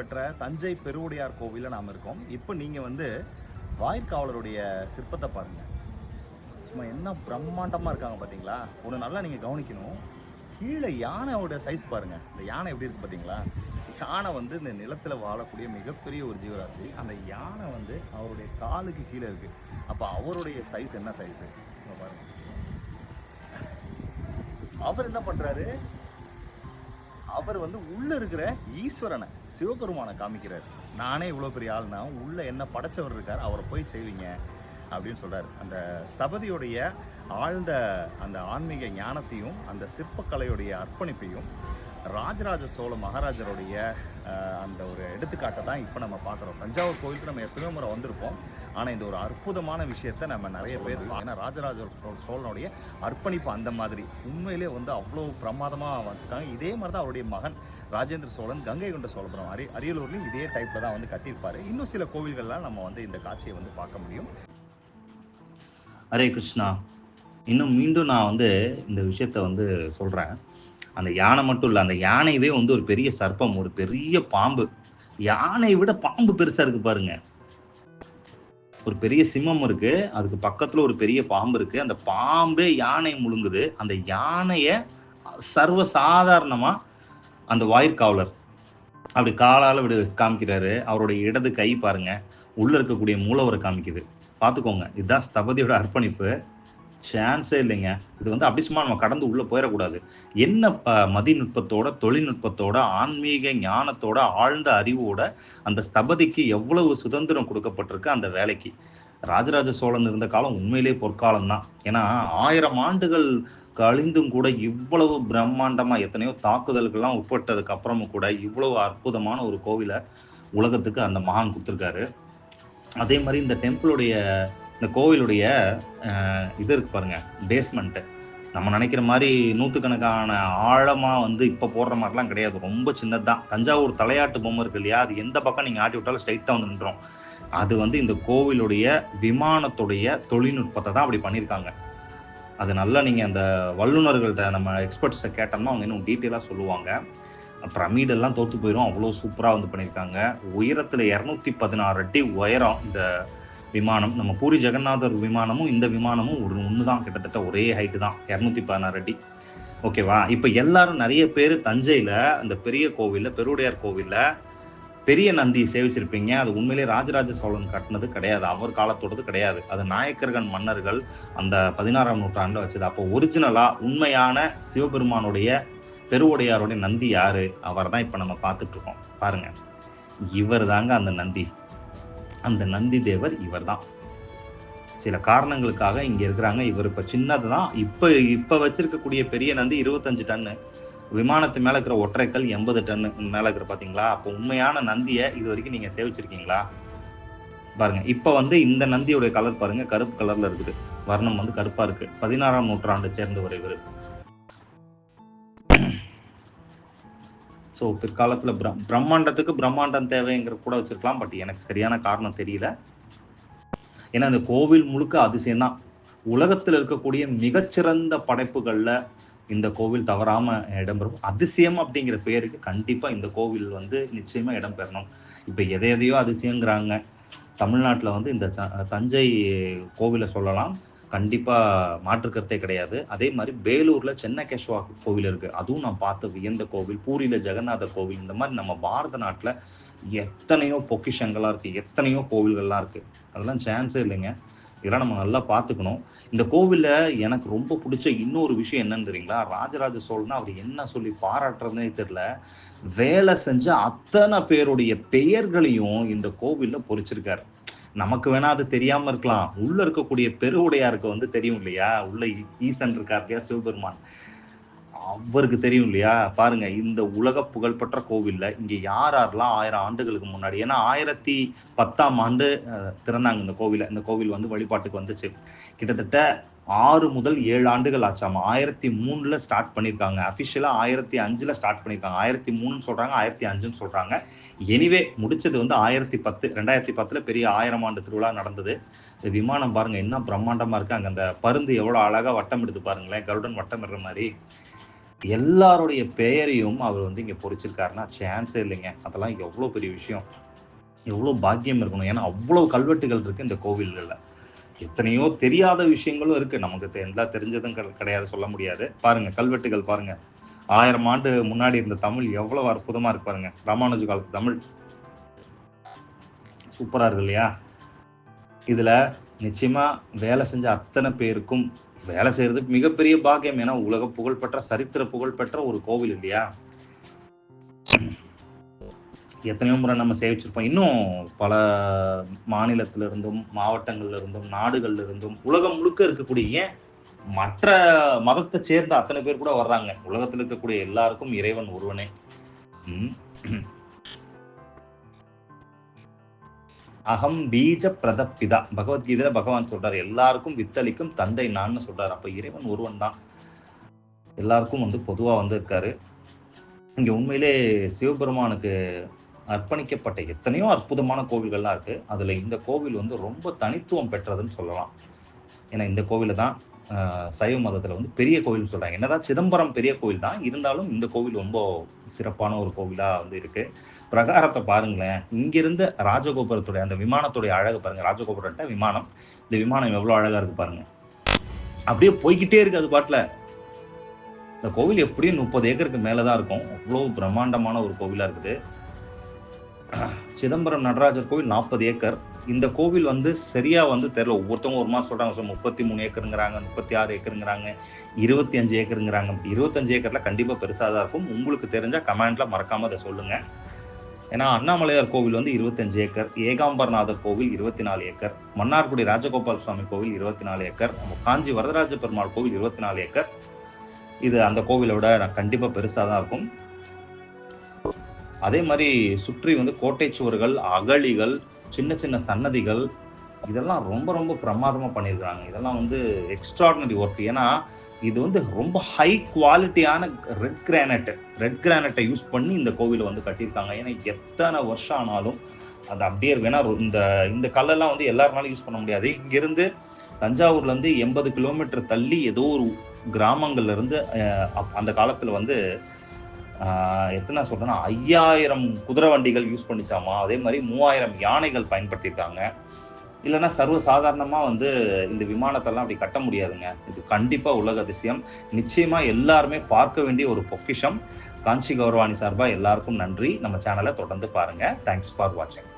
புகழ்பெற்ற தஞ்சை பெருவுடையார் கோவிலில் நாம் இருக்கோம். இப்போ நீங்கள் வந்து வாயிற்காவலருடைய சிற்பத்தை பாருங்கள் சும்மா என்ன பிரம்மாண்டமாக இருக்காங்க பார்த்தீங்களா ஒன்று நல்லா நீங்கள் கவனிக்கணும். கீழே யானையோட சைஸ் பாருங்கள் இந்த யானை எப்படி இருக்குது பார்த்தீங்களா யானை வந்து இந்த நிலத்தில் வாழக்கூடிய மிகப்பெரிய ஒரு ஜீவராசி. அந்த யானை வந்து அவருடைய காலுக்கு கீழே இருக்குது அப்போ அவருடைய சைஸ் என்ன சைஸு பாருங்கள் அவர் என்ன பண்ணுறாரு அவர் வந்து உள்ள இருக்கிற ஈஸ்வரனை சிவபெருமானை காமிக்கிறார். நானே இவ்வளோ பெரிய ஆள்னா உள்ள என்ன படைச்சவர் இருக்கார் அவரை போய் செய்வீங்க? அப்படின்னு சொல்றாரு. அந்த ஸ்தபதியுடைய ஆழ்ந்த அந்த ஆன்மீக ஞானத்தையும் அந்த சிற்பக்கலையுடைய அர்ப்பணிப்பையும் ராஜராஜ சோழ மகாராஜருடைய அந்த ஒரு எடுத்துக்காட்டை தான் இப்போ நம்ம பார்க்குறோம். தஞ்சாவூர் கோயிலுக்கு நம்ம எத்தனையோ முறை வந்திருப்போம். ஆனால் இந்த ஒரு அற்புதமான விஷயத்தை நம்ம நிறைய பேர் ஏன்னா ராஜராஜ சோழனுடைய அர்ப்பணிப்பு அந்த மாதிரி. உண்மையிலே வந்து அவ்வளோ பிரமாதமாக வச்சுருக்காங்க. இதே மாதிரி தான் அவருடைய மகன் ராஜேந்திர சோழன் கங்கை கொண்ட சோழபுரம். அரி அரியலூர்லேயும் இதே டைப்பில் தான் வந்து கட்டியிருப்பார். இன்னும் சில கோவில்கள்லாம் நம்ம வந்து இந்த காட்சியை வந்து பார்க்க முடியும். ஹரே கிருஷ்ணா. இன்னும் மீண்டும் நான் வந்து இந்த விஷயத்த வந்து சொல்கிறேன் அந்த யானை மட்டும் இல்லை அந்த யானையவே வந்து ஒரு பெரிய சர்ப்பம் ஒரு பெரிய பாம்பு. யானையை விட பாம்பு பெருசாக இருக்கு பாருங்கள் ஒரு பெரிய சிம்மம் இருக்கு. அதுக்கு பக்கத்துல ஒரு பெரிய பாம்பு இருக்கு. அந்த பாம்பே யானை முழுங்குது. அந்த யானைய சர்வ சாதாரணமா அந்த வாயிற்காவலர் அப்படி காலால் விட காமிக்கிறாரு. அவருடைய இடது கை பாருங்க. உள்ள இருக்கக்கூடிய மூலவரை காமிக்குது. பார்த்துக்கோங்க இதுதான் ஸ்தபதியோட அர்ப்பணிப்பு. சான்ஸே இல்லைங்க. இது வந்து அப்படி சும்மா நம்ம கடந்து உள்ள போயிடக்கூடாது. என்ன ப மதிநுட்பத்தோட தொழில்நுட்பத்தோட ஆன்மீக ஞானத்தோட ஆழ்ந்த அறிவோட அந்த ஸ்தபதிக்கு எவ்வளவு சுதந்திரம் கொடுக்கப்பட்டிருக்கு அந்த வேலைக்கு? ராஜராஜ சோழன் இருந்த காலம் உண்மையிலே பொற்காலம் தான் ஏன்னா ஆயிரம் ஆண்டுகள் கழிந்தும் கூட இவ்வளவு பிரம்மாண்டமா எத்தனையோ தாக்குதல்கள்லாம் உட்பட்டதுக்கு அப்புறமும் கூட இவ்வளவு அற்புதமான ஒரு கோவிலை உலகத்துக்கு அந்த மகான் கொடுத்துருக்காரு. அதே மாதிரி இந்த டெம்பிளுடைய இந்த கோவிலுடைய இது இருக்கு பாருங்க பேஸ்மெண்ட்டு நம்ம நினைக்கிற மாதிரி நூற்றுக்கணக்கான ஆழமாக வந்து இப்போ போடுற மாதிரிலாம் கிடையாது. ரொம்ப சின்னதுதான். தஞ்சாவூர் தலையாட்டு பொம்மை இருக்கு இல்லையா? அது எந்த பக்கம் நீங்கள் ஆட்டி விட்டாலும் ஸ்ட்ரைட்டாக வந்து நின்றோம் அது வந்து இந்த கோவிலுடைய விமானத்துடைய தொழில்நுட்பத்தை தான் அப்படி பண்ணியிருக்காங்க. அது நல்லா நீங்கள் அந்த வல்லுநர்கள்ட்ட நம்ம எக்ஸ்பர்ட்ஸை கேட்டோம்னா அவங்க இன்னும் டீட்டெயிலாக சொல்லுவாங்க. பிரமிடெல்லாம் தோற்று போயிடும் அவ்வளோ சூப்பராக வந்து பண்ணியிருக்காங்க. உயரத்தில் இரநூத்தி பதினாறு அடி உயரம் இந்த விமானம் நம்ம பூரி ஜெகநாதர் விமானமும் இந்த விமானமும் ஒரு ஒன்று தான் கிட்டத்தட்ட ஒரே ஹைட்டு தான் இரநூத்தி பதினாறு அடி ஓகேவா இப்போ எல்லாரும் நிறைய பேர் தஞ்சையில் அந்த பெரிய கோவிலில் பெருவுடையார் கோவிலில் பெரிய நந்தி சேவிச்சிருப்பீங்க. அது உண்மையிலே ராஜராஜ சோழன் கட்டினது கிடையாது. அவர் காலத்தோடது கிடையாது. அது நாயக்கர்கள் மன்னர்கள் அந்த பதினாறாம் நூற்றாண்டில் வச்சது. அப்போ ஒரிஜினலாக உண்மையான சிவபெருமானுடைய பெருவுடையாருடைய நந்தி யாரு? அவர் தான் இப்போ நம்ம பார்த்துட்டு இருக்கோம். பாருங்க. இவர் தாங்க அந்த நந்தி. அந்த நந்தி தேவர் இவர் தான் சில காரணங்களுக்காக இங்க இருக்கிறாங்க. இவர் இப்ப சின்னது தான் இப்ப இப்ப வச்சிருக்கக்கூடிய பெரிய நந்தி இருபத்தஞ்சு டன்னு விமானத்து மேல இருக்கிற ஒற்றைக்கல் எண்பது டன்னு மேல இருக்கிற பாத்தீங்களா? அப்போ உண்மையான நந்தியை இது வரைக்கும் நீங்க சேவிச்சிருக்கீங்களா? பாருங்க இப்ப வந்து இந்த நந்தியுடைய கலர் பாருங்க கருப்பு கலர்ல இருக்குது. வர்ணம் வந்து கருப்பா இருக்கு. பதினாறாம் நூற்றாண்டை சேர்ந்தவர் இவர். ஸோ பிற்காலத்தில் பிர பிரம்மாண்டத்துக்கு பிரம்மாண்டம் தேவைங்கிற கூட வச்சுருக்கலாம். பட் எனக்கு சரியான காரணம் தெரியல. ஏன்னா இந்த கோவில் முழுக்க அதிசயம் தான் உலகத்தில் இருக்கக்கூடிய மிகச்சிறந்த படைப்புகளில் இந்த கோவில் தவறாமல் இடம்பெறும். அதிசயம் அப்படிங்கிற பேருக்கு கண்டிப்பாக இந்த கோவில் வந்து நிச்சயமாக இடம்பெறணும் இப்போ எதை எதையோ அதிசயங்கிறாங்க தமிழ்நாட்டில் வந்து இந்த தஞ்சை கோவிலை சொல்லலாம். கண்டிப்பா மாற்றுக்கருத்தே கிடையாது. அதே மாதிரி வேலூர்ல சென்னகேஸ்வா கோவில் இருக்கு. அதுவும் நான் பார்த்து வியந்த கோவில் பூரியில ஜெகநாதர் கோவில் இந்த மாதிரி நம்ம பாரத நாட்டுல எத்தனையோ பொக்கிஷங்களாக இருக்கு. எத்தனையோ கோவில்கள்லாம் இருக்கு. அதெல்லாம் சான்ஸே இல்லைங்க. இதெல்லாம் நம்ம நல்லா பார்த்துக்கணும். இந்த கோவிலில் எனக்கு ரொம்ப பிடிச்ச இன்னொரு விஷயம் என்னன்னு தெரியுங்களா? ராஜராஜ சோழனா அவர் என்ன சொல்லி பாராட்டுறதுனே தெரில வேலை செஞ்ச அத்தனை பேருடைய பெயர்களையும் இந்த கோவிலில் பொறிச்சிருக்காரு. நமக்கு வேணா அது தெரியாம இருக்கலாம். உள்ள இருக்கக்கூடிய பெருவுடையாருக்கு வந்து தெரியும் இல்லையா? உள்ள ஈசன் இருக்கார் இல்லையா? சிவபெருமான். அவருக்கு தெரியும் இல்லையா? பாருங்க இந்த உலக புகழ்பெற்ற கோவில்ல இங்க யார் யாரெல்லாம் ஆயிரம் ஆண்டுகளுக்கு முன்னாடி ஏன்னா ஆயிரத்தி பத்தாம் ஆண்டு திறந்தாங்க இந்த கோவிலை. இந்த கோவில் வந்து வழிபாட்டுக்கு வந்துச்சு. கிட்டத்தட்ட ஆறு முதல் ஏழு ஆண்டுகள் ஆச்சாமா? ஆயிரத்தி மூணுல ஸ்டார்ட் பண்ணியிருக்காங்க அஃபிஷியலா ஆயிரத்தி அஞ்சுல ஸ்டார்ட் பண்ணியிருக்காங்க ஆயிரத்தி மூணுன்னு சொல்றாங்க ஆயிரத்தி அஞ்சுன்னு சொல்றாங்க. எனிவே முடிச்சது வந்து ஆயிரத்தி பத்து ரெண்டாயிரத்தி பத்துல பெரிய ஆயிரம் ஆண்டு திருவிழா நடந்தது. இந்த விமானம் பாருங்க என்ன பிரம்மாண்டமா இருக்கு. அங்க அந்த பருந்து எவ்வளவு அழகா வட்டம் எடுத்து பாருங்களேன். கருடன் வட்டம் இடுற மாதிரி. எல்லாருடைய பெயரையும் அவர் வந்து இங்கே பொறிச்சிருக்காருன்னா சான்ஸே இல்லைங்க. அதெல்லாம் எவ்வளோ பெரிய விஷயம். எவ்வளோ பாக்கியம் இருக்கணும். ஏன்னா அவ்வளோ கல்வெட்டுகள் இருக்குது இந்த கோவில்களில். எத்தனையோ தெரியாத விஷயங்களும் இருக்குது நமக்கு தெ- எல்லாம் தெரிஞ்சதும் கிடையாது சொல்ல முடியாது. பாருங்கள் கல்வெட்டுகள் பாருங்கள் ஆயிரம் ஆண்டு முன்னாடி இருந்த தமிழ் எவ்வளோ அற்புதமாக இருக்கு பாருங்க. ராமானுஜ காலத்து தமிழ். சூப்பராக இருக்கு இல்லையா? இதில் நிச்சயமாக வேலை செஞ்ச அத்தனை பேருக்கும் வேலை செய்யறதுக்கு மிகப்பெரிய பாக்கியம். ஏன்னா உலக புகழ்பெற்ற சரித்திர புகழ்பெற்ற ஒரு கோவில் இல்லையா? எத்தனையோ முறை நம்ம சேவிச்சிருப்போம். இன்னும் பல மாநிலத்தில இருந்தும் மாவட்டங்கள்ல இருந்தும் நாடுகள்ல இருந்தும் உலகம் முழுக்க இருக்கக்கூடிய ஏன் மற்ற மதத்தை சேர்ந்த அத்தனை பேர் கூட வர்றாங்க. உலகத்துல இருக்கக்கூடிய எல்லாருக்கும் இறைவன் ஒருவனே. அகம் பீஜ பிரதப்பிதா பகவத்கீதையில பகவான் சொல்றாரு எல்லாருக்கும் வித்தளிக்கும் தந்தை நான்னு சொல்றாரு. அப்ப இறைவன் ஒருவன் தான். எல்லாருக்கும் வந்து பொதுவா வந்து இருக்காரு. இங்க உண்மையிலே சிவபெருமானுக்கு அர்ப்பணிக்கப்பட்ட எத்தனையோ அற்புதமான கோவில்கள்லாம் இருக்கு. அதுல இந்த கோவில் வந்து ரொம்ப தனித்துவம் பெற்றதுன்னு சொல்லலாம். ஏன்னா இந்த கோவில தான் சைவ மதத்தில் வந்து பெரிய கோவில் சொல்கிறாங்க என்னதான் சிதம்பரம் பெரிய கோவில் தான் இருந்தாலும் இந்த கோவில் ரொம்ப சிறப்பான ஒரு கோவிலாக வந்து இருக்கு. பிரகாரத்தை பாருங்களேன். இங்கிருந்து ராஜகோபுரத்துடைய அந்த விமானத்துடைய அழகு பாருங்க. ராஜகோபுரட்ட விமானம். இந்த விமானம் எவ்வளோ அழகா இருக்கு பாருங்க. அப்படியே போய்கிட்டே இருக்கு அது பாட்டில். இந்த கோவில் எப்படியும் முப்பது ஏக்கருக்கு மேலே தான் இருக்கும். அவ்வளோ பிரம்மாண்டமான ஒரு கோவிலாக இருக்குது. சிதம்பரம் நடராஜர் கோவில் நாற்பது ஏக்கர். இந்த கோவில் வந்து சரியா வந்து தெரியல. ஒவ்வொருத்தவங்க ஒரு மாதிரி சொல்றாங்க. சார் முப்பத்தி மூணு ஏக்கருங்கிறாங்க முப்பத்தி ஆறு ஏக்கருங்கிறாங்க இருபத்தி அஞ்சு ஏக்கருங்கிறாங்க. இருபத்தஞ்சு ஏக்கர்ல கண்டிப்பா பெருசா தான் இருக்கும். உங்களுக்கு தெரிஞ்சா கமெண்ட்ல மறக்காம அதை சொல்லுங்க. ஏன்னா அண்ணாமலையார் கோவில் வந்து இருபத்தஞ்சு ஏக்கர் ஏகாம்பரநாதர் கோவில் இருபத்தி நாலு ஏக்கர் மன்னார்குடி ராஜகோபால் சுவாமி கோவில் இருபத்தி நாலு ஏக்கர் காஞ்சி வரதராஜ பெருமாள் கோவில் இருபத்தி நாலு ஏக்கர். இது அந்த கோவிலை விட நான் கண்டிப்பா பெருசா தான் இருக்கும். அதே மாதிரி சுற்றி வந்து கோட்டை சுவர்கள் அகழிகள் சின்ன சின்ன சன்னதிகள் இதெல்லாம் ரொம்ப ரொம்ப பிரமாதமாக பண்ணியிருக்காங்க இதெல்லாம் வந்து எக்ஸ்ட்ராடினரி ஒர்க் ஏன்னா இது வந்து ரொம்ப ஹை குவாலிட்டியான ரெட் கிரானைட் ரெட் கிரானைட்டை யூஸ் பண்ணி இந்த கோவிலை வந்து கட்டியிருக்காங்க. ஏன்னா எத்தனை வருஷம் ஆனாலும் அது அப்படியே இருக்கு. ஏன்னா இந்த இந்த கல்லெல்லாம் வந்து எல்லாருனாலும் யூஸ் பண்ண முடியாது. இங்கிருந்து தஞ்சாவூர்லேருந்து எண்பது கிலோமீட்டர் தள்ளி ஏதோ ஒரு கிராமங்கள்லேருந்து அப்- அந்த காலத்தில் வந்து எத்தனை சொல்றேன்னா ஐயாயிரம் குதிரை வண்டிகள் யூஸ் பண்ணிச்சாமா? அதே மாதிரி மூவாயிரம் யானைகள் பயன்படுத்தியிருக்காங்க. இல்லைன்னா சர்வ சாதாரணமாக வந்து இந்த விமானத்தெல்லாம் அப்படி கட்ட முடியாதுங்க. இது கண்டிப்பாக உலக அதிசயம். நிச்சயமாக எல்லாருமே பார்க்க வேண்டிய ஒரு பொக்கிஷம். காஞ்சி கௌரவாணி சார்பாக எல்லாருக்கும் நன்றி. நம்ம சேனலை தொடர்ந்து பாருங்க. தேங்க்ஸ் ஃபார் வாட்சிங்